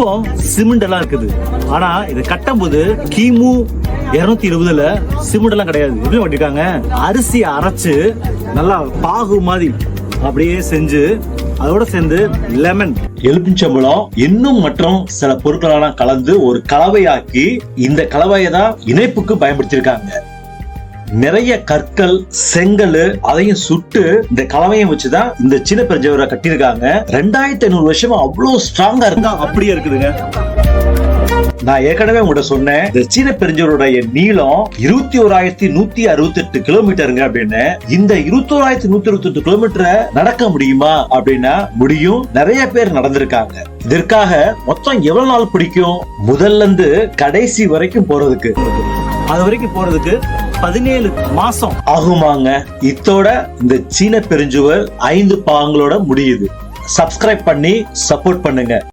இப்போ சிமெண்ட் எல்லாம் இருக்குது. ஆனா இதை கட்டும் போது கிமு இருநூத்தி இருபதுல சிமெண்ட் எல்லாம் கிடையாது. எப்படி பண்ணிருக்காங்க? அரிசி அரைச்சு நல்லா பாகு மாதிரி அப்படியே செஞ்சு அதோட சேர்ந்து லெமன் எலுமிச்சம்பழம் இன்னும் மற்றும் சில பொருட்களெல்லாம் கலந்து ஒரு கலவையாக்கி இந்த கலவையை தான் இணைப்புக்கு பயன்படுத்தியிருக்காங்க. நிறைய கற்கள் செங்கல் அதையும் சுட்டு இந்த கலவையும் வச்சுதான் இந்த சின்ன பெருஞ்சவரை கட்டியிருக்காங்க. ரெண்டாயிரத்தி ஐநூறு வருஷமா அவ்வளவு ஸ்ட்ராங்கா இருந்தா அப்படியே இருக்குதுங்க. நான் ஏற்கனவே உங்கள்கிட்ட சொன்னேன் இந்த சீன பெருஞ்சவருடைய நீளம் இருபத்தி ஓராயிரத்தி நூத்தி அறுபத்தி எட்டு கிலோமீட்டருங்க அப்படின்னு. இந்த இருபத்தி ஓராயிரத்தி நூத்தி அறுபத்தி எட்டு கிலோமீட்டரை நடக்க முடியுமா அப்படின்னா முடியும். நிறைய பேர் நடந்திருக்காங்க. இதற்காக மொத்தம் எவ்வளவு நாள் பிடிக்கும்? முதல்ல இருந்து கடைசி வரைக்கும் போறதுக்கு. அது வரைக்கும் போறதுக்கு பதினேழு மாசம். ஆகுமாங்க. இத்தோட இந்த சீன பெருஞ்சுவர் ஐந்து பாகங்களோட முடியுது. சப்ஸ்கிரைப் பண்ணி சப்போர்ட் பண்ணுங்க.